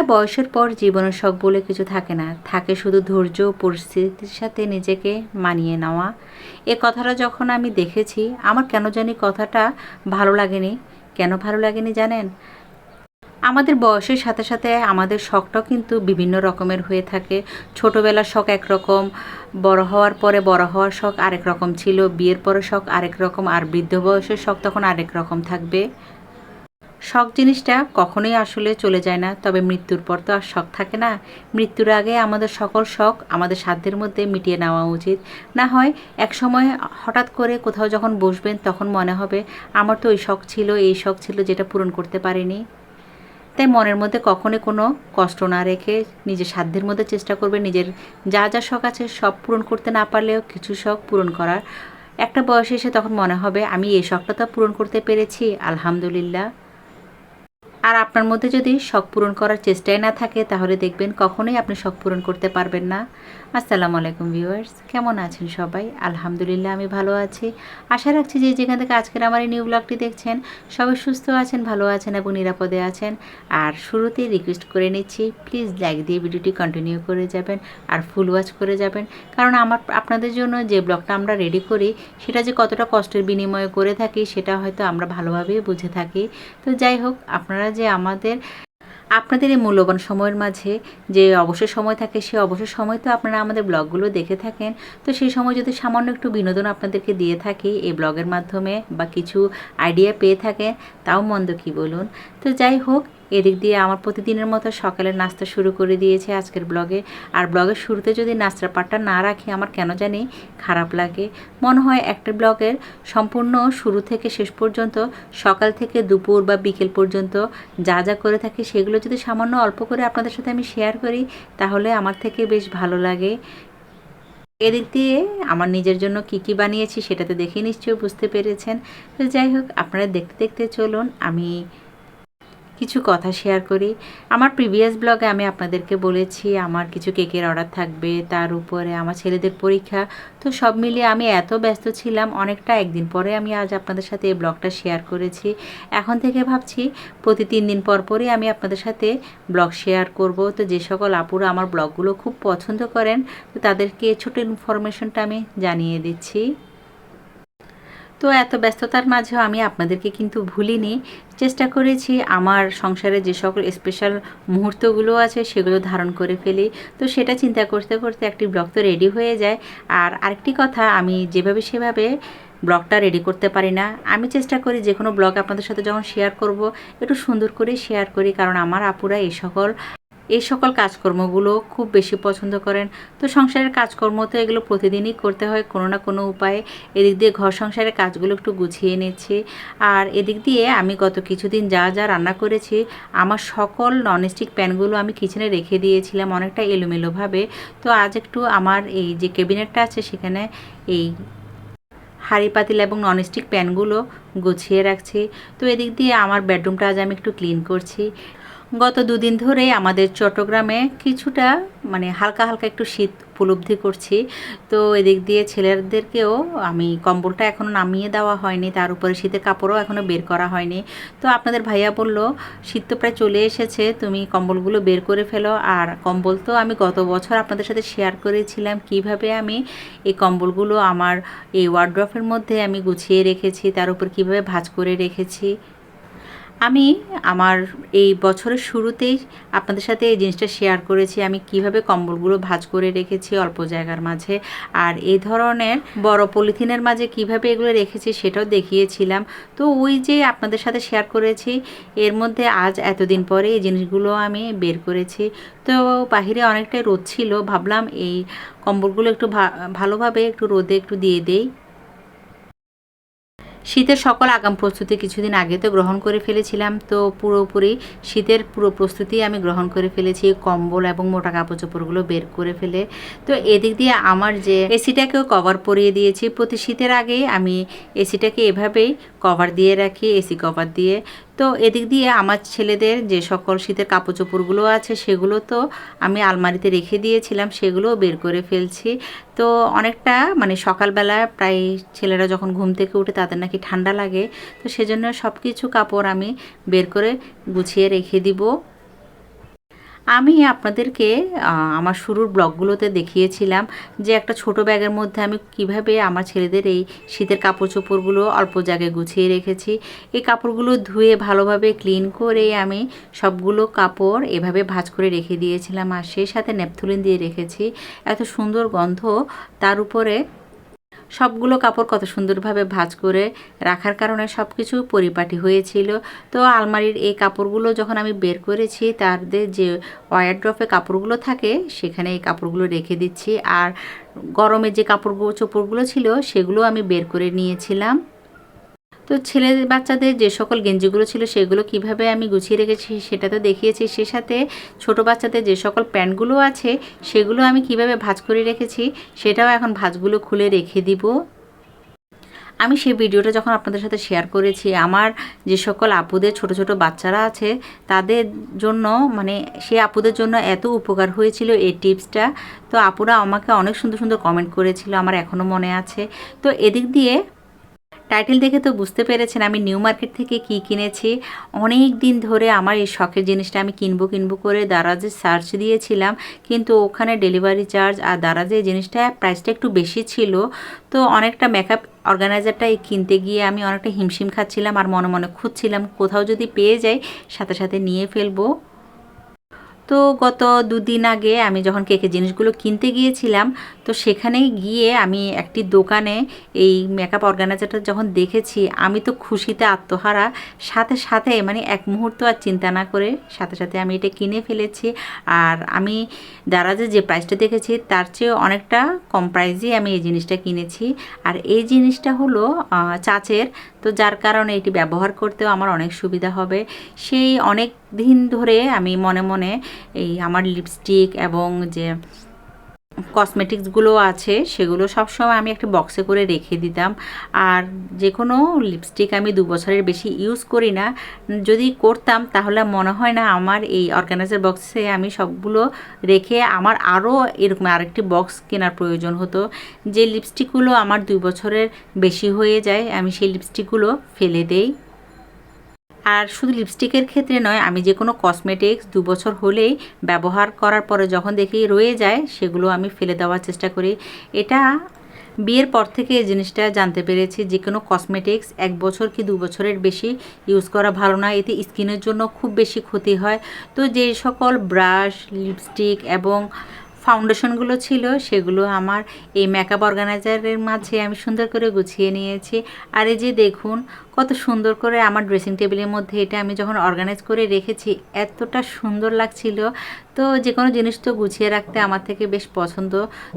একটা বয়সের পর জীবনের শখ বলে কিছু থাকে না। থাকে শুধু ধৈর্য, পরিস্থিতির সাথে নিজেকে মানিয়ে নেওয়া। এ কথাটা যখন আমি দেখেছি, আমার কেন জানি কথাটা ভালো লাগেনি। কেন ভালো লাগেনি জানেন? আমাদের বয়সের সাথে সাথে আমাদের শখটাও কিন্তু বিভিন্ন রকমের হয়ে থাকে। ছোটোবেলার শখ একরকম, বড় হওয়ার পরে বড় হওয়ার শখ আরেক রকম ছিল, বিয়ের পরে শখ আরেক রকম, আর বৃদ্ধ বয়সের শখ তখন আরেক রকম থাকবে। শখ জিনিসটা কখনোই আসলে চলে যায় না, তবে মৃত্যুর পর তো আর শখ থাকে না। মৃত্যুর আগে আমাদের সকল শখ আমাদের সাধ্যের মধ্যে মিটিয়ে নেওয়া উচিত। না হয় এক সময় হঠাৎ করে কোথাও যখন বসবেন তখন মনে হবে, আমার তো ওই শখ ছিল, এই শখ ছিল যেটা পূরণ করতে পারিনি। তাই মনের মধ্যে কখনোই কোনো কষ্ট না রেখে নিজের সাধ্যের মধ্যে চেষ্টা করবে নিজের যা যা শখ আছে সব পূরণ করতে না পারলেও কিছু শখ পূরণ করার। একটা বয়সে এসে তখন মনে হবে, আমি এই শখটা তো পূরণ করতে পেরেছি, আলহামদুলিল্লাহ। আর আপনার মধ্যে যদি শখ পূরণ করার চেষ্টাই না থাকে, তাহলে দেখবেন কখনোই আপনি শখ পূরণ করতে পারবেন না। আসসালামু আলাইকুম ভিউয়ার্স, কেমন আছেন সবাই? আলহামদুলিল্লাহ, আমি ভালো আছি। আশা রাখছি যে যেখান থেকে আজকের আমার এই নিউ ব্লগটি দেখছেন, সবাই সুস্থ আছেন, ভালো আছেন এবং নিরাপদে আছেন। আর শুরুতেই রিকোয়েস্ট করে নিচ্ছি প্লিজ লাইক দিয়ে ভিডিওটি কন্টিনিউ করে যাবেন আর ফুল ওয়াচ করে যাবেন। কারণ আমার, আপনাদের জন্য যে ব্লগটা আমরা রেডি করি, সেটা যে কতটা কষ্টের বিনিময়ে করে থাকি, সেটা হয়তো আমরা ভালোভাবেই বুঝে থাকি। তো যাই হোক, আপনারা যে আমাদের আপনাদের এই মূল্যবান সময়ের মাঝে যে অবসর সময় থাকে, সে অবসর সময় তো আপনারা আমাদের ব্লগগুলো দেখে থাকেন। তো সেই সময় যদি সামান্য একটু বিনোদন আপনাদেরকে দিয়ে থাকি, এই ব্লগের মাধ্যমে বা কিছু আইডিয়া পেয়ে থাকেন, তাও মন্দ কি বলুন? তো যাই হোক এদিক দিয়ে আমার প্রতিদিনের মতো সকালের নাস্তা শুরু করে দিয়েছে আজকের ব্লগে। আর ব্লগের শুরুতে যদি নাস্তার পাটটা না রাখি, আমার কেন জানি খারাপ লাগে। মনে হয় একটা ব্লগের সম্পূর্ণ শুরু থেকে শেষ পর্যন্ত, সকাল থেকে দুপুর বা বিকেল পর্যন্ত যা যা করে থাকি, সেগুলো যদি সামান্য অল্প করে আপনাদের সাথে আমি শেয়ার করি, তাহলে আমার থেকে বেশ ভালো লাগে। এদিক দিয়ে আমার নিজের জন্য কি কি বানিয়েছি, সেটাতে দেখে নিশ্চয়ই বুঝতে পেরেছেন। তো যাই হোক, আপনারা দেখতে দেখতে চলুন, আমি কিছু কথা শেয়ার করি। আমার প্রিভিয়াস ব্লগে আমি আপনাদেরকে বলেছি, আমার কিছু কেকের অর্ডার থাকবে, তার উপরে আমার ছেলেদের পরীক্ষা। তো সব মিলিয়ে আমি এত ব্যস্ত ছিলাম, অনেকটা একদিন পরে আমি আজ আপনাদের সাথে এই ব্লগটা শেয়ার করেছি। এখন থেকে ভাবছি, প্রতি তিন দিন পর পরই আমি আপনাদের সাথে ব্লগ শেয়ার করব। তো যে সকল আপুরা আমার ব্লগগুলো খুব পছন্দ করেন, তো তাদেরকে ছোট ইনফরমেশনটা আমি জানিয়ে দিচ্ছি। তো এত ব্যস্ততার মাঝেও আমি আপনাদেরকে কিন্তু ভুলিনি। চেষ্টা করেছি আমার সংসারে যে সকল স্পেশাল মুহূর্তগুলো আছে সেগুলো ধারণ করে ফেলি। তো সেটা চিন্তা করতে করতে একটি ব্লগ তো রেডি হয়ে যায়। আর আরেকটি কথা, আমি যেভাবে সেভাবে ব্লগটা রেডি করতে পারি না। আমি চেষ্টা করি যে কোনো ব্লগ আপনাদের সাথে যখন শেয়ার করব, একটু সুন্দর করে শেয়ার করি, কারণ আমার আপুরা এই সকল এই সকল কাজকর্মগুলো খুব বেশি পছন্দ করেন। তো সংসারের কাজকর্ম তো এগুলো প্রতিদিনই করতে হয়, কোনো না কোনো উপায়ে। এদিক দিয়ে ঘর সংসারের কাজগুলো একটু গুছিয়ে নিচ্ছি। আর এদিক দিয়ে আমি গত কিছুদিন যা যা রান্না করেছি, আমার সকল ননস্টিক প্যানগুলো আমি কিচেনে রেখে দিয়েছিলাম অনেকটা এলোমেলোভাবে। তো আজ একটু আমার এই যে ক্যাবিনেটটা আছে সেখানে এই হাঁড়ি পাতিল এবং ননস্টিক প্যানগুলো গুছিয়ে রাখছি। তো এদিক দিয়ে আমার বেডরুমটা আজ আমি একটু ক্লিন করছি। গত দুদিন ধরে আমাদের চট্টগ্রামে কিছুটা মানে হালকা হালকা একটু শীত উপলব্ধি করছি। তো এদিক দিয়ে ছেলেদেরকেও আমি কম্বলটা এখনও নামিয়ে দেওয়া হয়নি, তার উপরে শীতের কাপড়ও এখনও বের করা হয়নি। তো আপনাদের ভাইয়া বলল, শীত তো প্রায় চলে এসেছে, তুমি কম্বলগুলো বের করে ফেলো। আর কম্বল তো আমি গত বছর আপনাদের সাথে শেয়ার করেছিলাম, কীভাবে আমি এই কম্বলগুলো আমার এই ওয়ার্ড্রফের মধ্যে আমি গুছিয়ে রেখেছি, তার উপর কীভাবে ভাজ করে রেখেছি। আমি আমার এই বছরের শুরুতেই আপনাদের সাথে এই জিনিসটা শেয়ার করেছি। আমি কীভাবে কম্বলগুলো ভাজ করে রেখেছি অল্প জায়গার মাঝে আর এই ধরনের বড় পলিথিনের মাঝে কীভাবে এগুলো রেখেছি সেটাও দেখিয়েছিলাম। তো ওই যে আপনাদের সাথে শেয়ার করেছি, এর মধ্যে আজ এতদিন পরে এই জিনিসগুলো আমি বের করেছি। তো বাহিরে অনেকটাই রোদ ছিল, ভাবলাম এই কম্বলগুলো একটু ভালোভাবে একটু রোদে একটু দিয়ে দেই। শীতের সকল আগাম প্রস্তুতি কিছুদিন আগে তো গ্রহণ করে ফেলেছিলাম, তো পুরোপুরি শীতের পুরো প্রস্তুতি আমি গ্রহণ করে ফেলেছি, কম্বল এবং মোটা কাপড় চোপড়গুলো বের করে ফেলে। তো এদিক দিয়ে আমার যে এসিটাকেও কভার পরিয়ে দিয়েছি, প্রতি শীতের আগে আমি এসিটাকে এভাবেই কভার দিয়ে রাখি, এসি কভার দিয়ে। তো এদিক দিয়ে আমার ছেলেদের যে সকল শীতের কাপড় চোপড়গুলো আছে, সেগুলো তো আমি আলমারিতে রেখে দিয়েছিলাম সেগুলো বের করে ফেলছি। তো অনেকটা মানে সকালবেলা প্রায় ছেলেরা যখন ঘুম থেকে উঠে তাদের নাকি ঠান্ডা লাগে, তো সেজন্য সব কিছু কাপড় আমি বের করে গুছিয়ে রেখে দিব। আমি আপনাদেরকে আমার শুরুর ব্লগগুলোতে দেখিয়েছিলাম যে একটা ছোট ব্যাগের মধ্যে আমি কীভাবে আমার ছেলেদের এই শীতের কাপড় চোপড়গুলো অল্প জায়গায় গুছিয়ে রেখেছি। এই কাপড়গুলো ধুয়ে ভালোভাবে ক্লিন করে আমি সবগুলো কাপড় এভাবে ভাঁজ করে রেখে দিয়েছিলাম আর সেই সাথে ন্যাপথুলিন দিয়ে রেখেছি। এত সুন্দর গন্ধ, তার উপরে সবগুলো কাপড় কত সুন্দরভাবে ভাজ করে রাখার কারণে সব কিছু পরিপাটি হয়েছিল। তো আলমারির এই কাপড়গুলো যখন আমি বের করেছি তাদের যে ওয়ার ড্রপে কাপড়গুলো থাকে, সেখানে এই কাপড়গুলো রেখে দিচ্ছি। আর গরমে যে কাপড়গুলো চোপড়গুলো ছিল, সেগুলো আমি বের করে নিয়েছিলাম। তো ছেলে বাচ্চাদের যে সকল গেঞ্জিগুলো ছিল সেগুলো কীভাবে আমি গুছিয়ে রেখেছি সেটা তো দেখিয়েছি। সে সাথে ছোট বাচ্চাদের যে সকল প্যান্টগুলো আছে সেগুলো আমি কীভাবে ভাঁজ করে রেখেছি সেটাও এখন ভাঁজগুলো খুলে রেখে দিব। আমি সেই ভিডিওটা যখন আপনাদের সাথে শেয়ার করেছি, আমার যে সকল আপুদের ছোট ছোট বাচ্চারা আছে তাদের জন্য মানে সেই আপুদের জন্য এত উপকার হয়েছিল এই টিপসটা। তো আপুরা আমাকে অনেক সুন্দর সুন্দর কমেন্ট করেছিল, আমার এখনও মনে আছে। তো এদিক দিয়ে টাইটেল দেখে তো বুঝতে পেরেছেন আমি নিউ মার্কেট থেকে কি কিনেছি। অনেক দিন ধরে আমার এই শখের জিনিসটা আমি কিনবো কিনবো করে দারাজে সার্চ দিয়েছিলাম। কিন্তু ওখানে ডেলিভারি চার্জ আর দারাজে এই জিনিসটা প্রাইসটা একটু বেশি ছিল। তো অনেকটা মেকআপ অর্গানাইজারটা কিনতে গিয়ে আমি অনেকটা হিমশিম খাচ্ছিলাম আর মনে মনে খুঁজছিলাম কোথাও যদি পেয়ে যাই সাথে সাথে নিয়ে ফেলব। তো গত দুদিন আগে আমি যখন কেকে জিনিসগুলো কিনতে গিয়েছিলাম, তো সেখানে গিয়ে আমি একটি দোকানে এই মেকআপ অর্গানাইজারটা যখন দেখেছি, আমি তো খুশিতে আত্মহারা। সাথে সাথে মানে এক মুহূর্ত আর চিন্তা না করে সাথে সাথে আমি এটা কিনে ফেলেছি। আর আমি দারাজে যে প্রাইসটা দেখেছি, তার চেয়ে অনেকটা কম প্রাইসেই আমি এই জিনিসটা কিনেছি। আর এই জিনিসটা হলো চাচের। তো যার কারণে এটি ব্যবহার করতেও আমার অনেক সুবিধা হবে। সেই অনেক দিন ধরে আমি মনে মনে এই আমার লিপস্টিক এবং যে কসমেটিক্সগুলো আছে, সেগুলো সবসময় আমি একটা বক্সে করে রেখে দিতাম। আর যে কোনো লিপস্টিক আমি দু বছরের বেশি ইউজ করি না, যদি করতাম তাহলে মনে হয় না আমার এই অর্গানাইজার বক্সে আমি সবগুলো রেখে আমার আরও এরকম আরেকটি বক্স কেনার প্রয়োজন হতো। যে লিপস্টিকগুলো আমার দুই বছরের বেশি হয়ে যায়, আমি সেই লিপস্টিকগুলো ফেলে দেই। আর শুধু লিপস্টিকের ক্ষেত্রে নয়, আমি যে কোনো কসমেটিক্স দু বছর হলেই ব্যবহার করার পরে যখন দেখি রয়ে যায়, সেগুলো আমি ফেলে দেওয়ার চেষ্টা করি। এটা বিয়ের পর থেকে এই জিনিসটা জানতে পেরেছি যে কোনো কসমেটিক্স এক বছর কি দু বছরের বেশি ইউজ করা ভালো না, এতে স্কিনের জন্য খুব বেশি ক্ষতি হয়। তো যে সকল ব্রাশ লিপস্টিক এবং ফাউন্ডেশনগুলো ছিল, সেগুলো আমার এই মেকআপ অর্গানাইজারের মাঝে আমি সুন্দর করে গুছিয়ে নিয়েছি। আর এই যে দেখুন কত সুন্দর করে আমার ড্রেসিং টেবিলের মধ্যে এটা আমি যখন অর্গানাইজ করে রেখেছি, এতটা সুন্দর লাগছিল। তো যে কোনো জিনিস তো গুছিয়ে রাখতে আমার থেকে বেশ পছন্দ।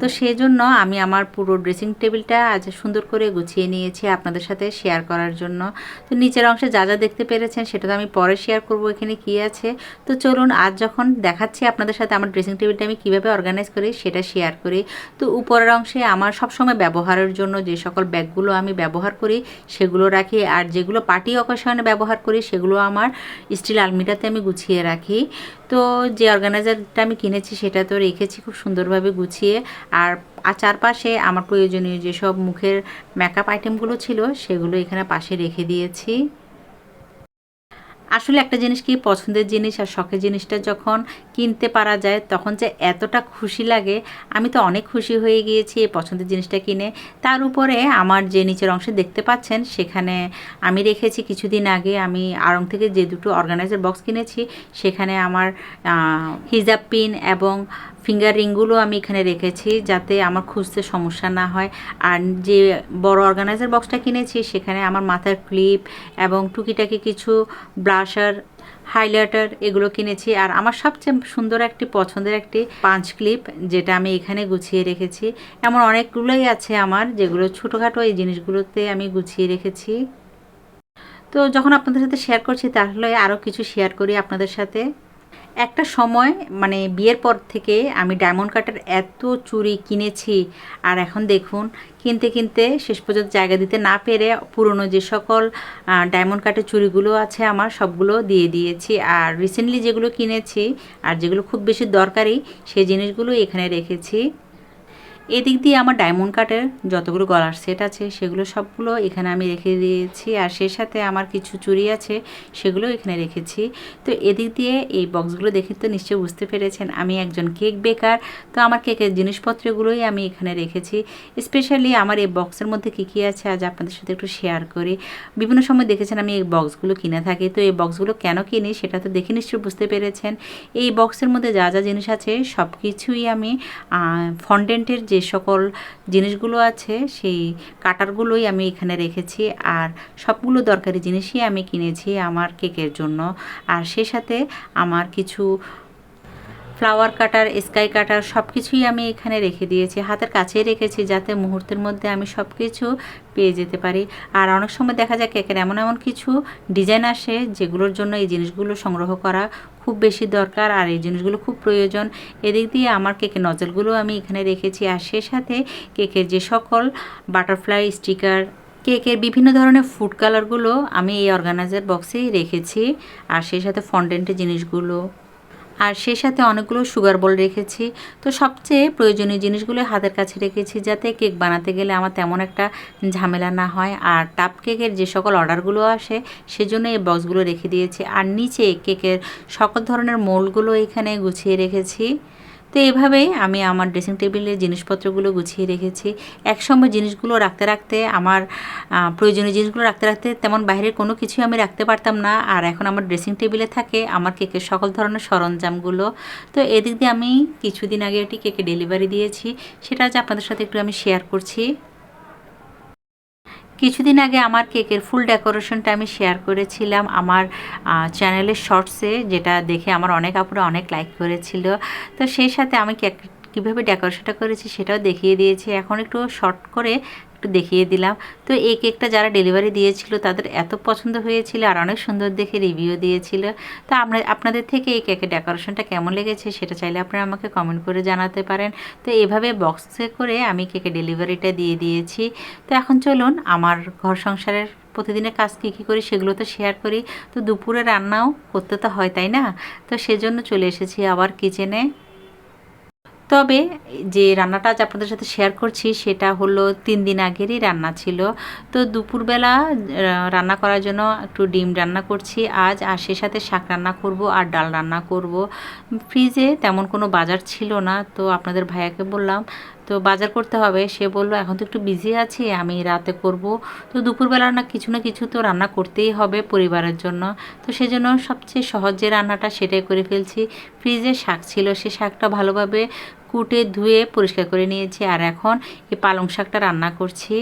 তো সেই জন্য আমি আমার পুরো ড্রেসিং টেবিলটা আজ সুন্দর করে গুছিয়ে নিয়েছি আপনাদের সাথে শেয়ার করার জন্য। তো নিচের অংশে যা যা দেখতে পেরেছেন সেটা তো আমি পরে শেয়ার করব, এখানে কি আছে। তো চলুন আজ যখন দেখাচ্ছি আপনাদের সাথে আমার ড্রেসিং টেবিলটা আমি কীভাবে অর্গানাইজ করি সেটা শেয়ার করি। তো উপরের অংশে আমার সবসময় ব্যবহারের জন্য যে সকল ব্যাগগুলো আমি ব্যবহার করি সেগুলো রাখি, আর যেগুলো পার্টি অকেশনে ব্যবহার করি, সেগুলো আমার স্টিল আলমিরাতে আমি গুছিয়ে রাখি। তো যে অর্গানাইজারটা আমি কিনেছি, সেটা তো রেখেছি খুব সুন্দরভাবে গুছিয়ে। আর আর চারপাশে আমার প্রয়োজনীয় যেসব মুখের মেকআপ আইটেমগুলো ছিল, সেগুলো এখানে পাশে রেখে দিয়েছি। আসলে একটা জিনিস কি? পছন্দের জিনিস আর শখের জিনিসটা যখন কিনতে পারা যায়, তখন যে এতটা খুশি লাগে, আমি তো অনেক খুশি হয়ে গিয়েছি এই পছন্দের জিনিসটা কিনে। তার উপরে আমার যে নিচের অংশে দেখতে পাচ্ছেন, সেখানে আমি রেখেছি কিছুদিন আগে, আমি আড়ং থেকে যে দুটো অর্গানাইজার বক্স কিনেছি, সেখানে আমার হিজাব পিন এবং ফিঙ্গার রিংগুলো আমি এখানে রেখেছি যাতে আমার খুঁজতে সমস্যা না হয়। আর যে বড় অর্গানাইজার বক্সটা কিনেছি, সেখানে আমার মাথার ক্লিপ এবং টুকিটাকি কিছু ব্রাশার হাইলাইটার এগুলো কিনেছি। আর আমার সবচেয়ে সুন্দর একটি, পছন্দের একটি পাঞ্চ ক্লিপ যেটা আমি এখানে গুছিয়ে রেখেছি। এমন অনেকগুলোই আছে আমার যেগুলো ছোটোখাটো এই জিনিসগুলোতে আমি গুছিয়ে রেখেছি। তো যখন আপনাদের সাথে শেয়ার করছি, তাহলে আরও কিছু শেয়ার করি আপনাদের সাথে। একটা সময় মানে বিয়ের পর থেকে আমি ডায়মন্ড কাটার এত চুরি কিনেছি। আর এখন দেখুন, কিনতে কিনতে শেষ পর্যন্ত জায়গা দিতে না পেরে পুরনো যে সকল ডায়মন্ড কাটের চুরিগুলো আছে আমার সবগুলো দিয়ে দিয়েছি। আর রিসেন্টলি যেগুলো কিনেছি, আর যেগুলো খুব বেশি দরকারি, সেই জিনিসগুলো এখানে রেখেছি। এদিক দিয়ে আমার ডায়মন্ড কাটের যতগুলো গলার সেট আছে, সেগুলো সবগুলো এখানে আমি রেখে দিয়েছি। আর সে সাথে আমার কিছু চুড়ি আছে, সেগুলো এখানে রেখেছি। তো এদিক দিয়ে এই বক্সগুলো দেখে তো নিশ্চয়ই বুঝতে পেরেছেন, আমি একজন কেক বেকার তো আমার কেকের জিনিসপত্রগুলোই আমি এখানে রেখেছি। স্পেশালি আমার এই বক্সের মধ্যে কী কী আছে, আজ আপনাদের সাথে একটু শেয়ার করি। বিভিন্ন সময় দেখেছেন আমি এই বক্সগুলো কিনে থাকি। তো এই বক্সগুলো কেন কিনি, সেটা তো দেখে নিশ্চয়ই বুঝতে পেরেছেন। এই বক্সের মধ্যে যা যা জিনিস আছে সব কিছুই আমি ফন্ডেন্টের যে সকল জিনিসগুলো আছে, সেই কাটারগুলোই আমি এখানে রেখেছি আর সবগুলো দরকারি জিনিসই আমি কিনেছি আমার কেকের জন্য। আর সে সাথে আমার কিছু ফ্লাওয়ার কাটার, স্কাই কাটার সব কিছুই আমি এখানে রেখে দিয়েছি। হাতের কাছেই রেখেছি যাতে মুহূর্তের মধ্যে আমি সব কিছু পেয়ে যেতে পারি। আর অনেক সময় দেখা যায় কেকের এমন এমন কিছু ডিজাইন আসে যেগুলোর জন্য এই জিনিসগুলো সংগ্রহ করা খুব বেশি দরকার আর এই জিনিসগুলো খুব প্রয়োজন। এদিক দিয়ে আমার কেকের নজলগুলো আমি এখানে রেখেছি। আর সে সাথে কেকের যে সকল বাটারফ্লাই স্টিকার, কেকের বিভিন্ন ধরনের ফুড কালারগুলো আমি এই অর্গানাইজার বক্সেই রেখেছি। আর সেই সাথে ফন্ডেন্টের জিনিসগুলো আর সে সাথে অনেকগুলো সুগার বল রেখেছি। তো সবচেয়ে প্রয়োজনীয় জিনিসগুলো হাতের কাছে রেখেছি যাতে কেক বানাতে গেলে আমার তেমন একটা ঝামেলা না হয়। আর টাপ কেকের যে সকল অর্ডারগুলো আসে, সেজন্য এই বক্সগুলো রেখে দিয়েছি। আর নিচে কেকের সকল ধরনের মোলগুলো এখানে গুছিয়ে রেখেছি। তো এভাবেই আমি আমার ড্রেসিং টেবিলে জিনিসপত্রগুলো গুছিয়ে রেখেছি। একসময় জিনিসগুলো রাখতে রাখতে আমার প্রয়োজনীয় জিনিসগুলো রাখতে রাখতে তেমন বাইরের কোনো কিছুই আমি রাখতে পারতাম না। আর এখন আমার ড্রেসিং টেবিলে থাকে আমার কেকের সকল ধরনের সরঞ্জামগুলো। তো এদিক দিয়ে আমি কিছুদিন আগে একটি কেকে ডেলিভারি দিয়েছি। সেটা আজ আপনাদের সাথে একটু আমি শেয়ার করছি। কিছুদিন আগে আমার কেকের ফুল ডেকোরেশনটা আমি শেয়ার করেছিলাম আমার চ্যানেলের শর্টসে, যেটা দেখে আমার অনেক আপুরা অনেক লাইক করেছিল। তো সেই সাথে আমি কেক, কীভাবে ডেকোরেশনটা করেছি সেটাও দেখিয়ে দিয়েছি। এখন একটু শর্ট করে একটু দেখিয়ে দিলাম। তো এই কেকটা যারা ডেলিভারি দিয়েছিল, তাদের এত পছন্দ হয়েছিল আর অনেক সুন্দর দেখে রিভিউ দিয়েছিল। তো আমরা, আপনাদের থেকে এই কেকের ডেকোরেশনটা কেমন লেগেছে সেটা চাইলে আপনারা আমাকে কমেন্ট করে জানাতে পারেন। তো এভাবে বক্সে করে আমি কেকের ডেলিভারিটা দিয়ে দিয়েছি। তো এখন চলুন, আমার ঘর সংসারের প্রতিদিনের কাজ কী কী করি সেগুলো তো শেয়ার করি। তো দুপুরে রান্নাও করতে তো হয়, তাই না? তো সেজন্য চলে এসেছি আবার কিচেনে তবে যে রান্নাটা আজ আপনাদের সাথে শেয়ার করছি, সেটা হলো তিন দিন আগেরই রান্না ছিল। তো দুপুরবেলা রান্না করার জন্য একটু ডিম রান্না করছি। আজ আর সে সাথে শাক রান্না করব আর ডাল রান্না করব। ফ্রিজে তেমন কোনো বাজার ছিল না, তো আপনাদের ভাইয়াকে বললাম তো বাজার করতে হবে। সে বলল, এখন তো একটু বিজি আছি, আমি রাতে করব। তো দুপুরবেলা না কিছু না কিছু তো রান্না করতেই হবে পরিবারের জন্য। তো সেজন্য সবচেয়ে সহজ যে রান্নাটা সেটাই করে ফেলছি। ফ্রিজে শাক ছিল, সে শাকটা ভালোভাবে কুটে ধুয়ে পরিষ্কার করে নিয়েছি। আর এখন এই পালং শাকটা রান্না করছি।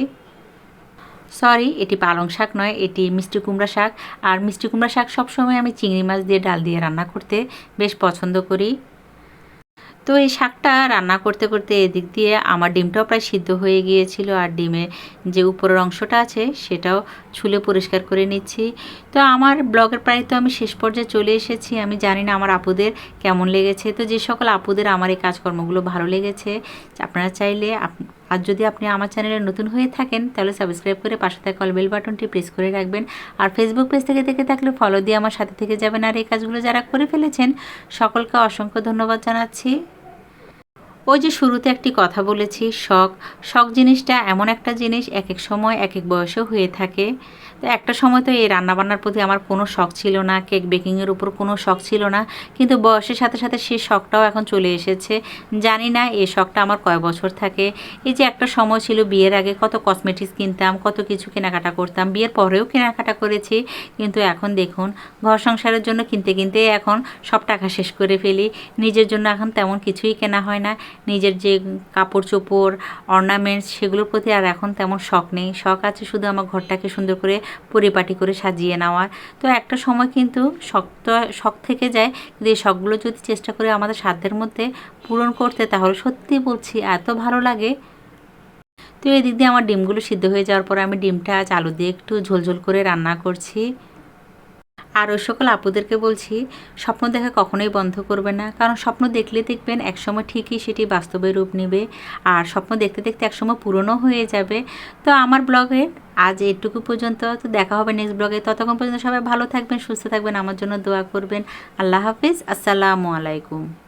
সরি, এটি পালং শাক নয়, এটি মিষ্টি কুমড়া শাক। আর মিষ্টি কুমড়া শাক সবসময় আমি চিংড়ি মাছ দিয়ে, ডাল দিয়ে রান্না করতে বেশ পছন্দ করি। তো এই শাকটা রান্না করতে করতে এদিক দিয়ে আমার ডিমটাও প্রায় সিদ্ধ হয়ে গিয়েছিল আর ডিমে যে উপরের অংশটা আছে সেটাও ছুলে পরিষ্কার করে নিচ্ছি। তো আমার ব্লগের প্রায় তো আমি শেষ পর্যায়ে চলে এসেছি। আমি জানি না আমার আপুদের কেমন লেগেছে। তো যে সকল আপুদের আমার এই কাজকর্মগুলো ভালো লেগেছে, আপনারা চাইলে আর যদি আপনি আমার চ্যানেলে নতুন হয়ে থাকেন, তাহলে সাবস্ক্রাইব করে পাশে থাকা বেল বাটনটি প্রেস করে রাখবেন। আর ফেসবুক পেজ থেকে দেখে থাকলে ফলো দিয়ে আমার সাথে থেকে যাবেন। আর এই কাজগুলো যারা করে ফেলেছেন, সকলকে অসংখ্য ধন্যবাদ জানাচ্ছি। ওই যে শুরুতে একটি কথা বলেছি, শখ। শখ জিনিসটা এমন একটা জিনিস এক এক সময় এক এক বয়সেও হয়ে থাকে। তো একটা সময় তো এই রান্নাবান্নার প্রতি আমার কোনো শখ ছিল না, কেক বেকিংয়ের উপর কোনো শখ ছিল না। কিন্তু বয়সের সাথে সাথে সেই শখটাও এখন চলে এসেছে। জানি না এই শখটা আমার কয় বছর থাকে। এই যে একটা সময় ছিল বিয়ের আগে কত কসমেটিক্স কিনতাম, কত কিছু কেনাকাটা করতাম। বিয়ের পরেও কেনাকাটা করেছি। কিন্তু এখন দেখুন, ঘর সংসারের জন্য কিনতে কিনতে এখন সব টাকা শেষ করে ফেলি। নিজের জন্য এখন তেমন কিছুই কেনা হয় না। নিজের যে কাপড় চোপড় অর্নামেন্টস সেগুলোর প্রতি আর এখন তেমন শখ নেই। শখ আছে শুধু আমার ঘরটাকে সুন্দর করে পরিপাটি করে সাজিয়ে নেওয়া। তো একটা সময় কিন্তু শক্ত, শখ থেকে যায়। কিন্তু এই শখগুলো যদি চেষ্টা করে আমাদের সাধ্যের মধ্যে পূরণ করতে, তাহলে সত্যি বলছি এত ভালো লাগে। তো এদিক দিয়ে আমার ডিমগুলো সিদ্ধ হয়ে যাওয়ার পর আমি ডিমটা আজ আলু দিয়ে একটু ঝোলঝোল করে রান্না করছি। আর ওই সকল আপুদেরকে বলছি, স্বপ্ন দেখা কখনোই বন্ধ করবে না। কারণ স্বপ্ন দেখলে দেখবেন একসময় ঠিকই সেটি বাস্তবে রূপ নেবে, আর স্বপ্ন দেখতে দেখতে একসময় পুরনো হয়ে যাবে। তো আমার ব্লগে আজ এটুকু পর্যন্ত। তো দেখা হবে নেক্সট ব্লগে। ততক্ষণ পর্যন্ত সবাই ভালো থাকবেন, সুস্থ থাকবেন, আমার জন্য দোয়া করবেন। আল্লাহ হাফিজ। আসসালামু আলাইকুম।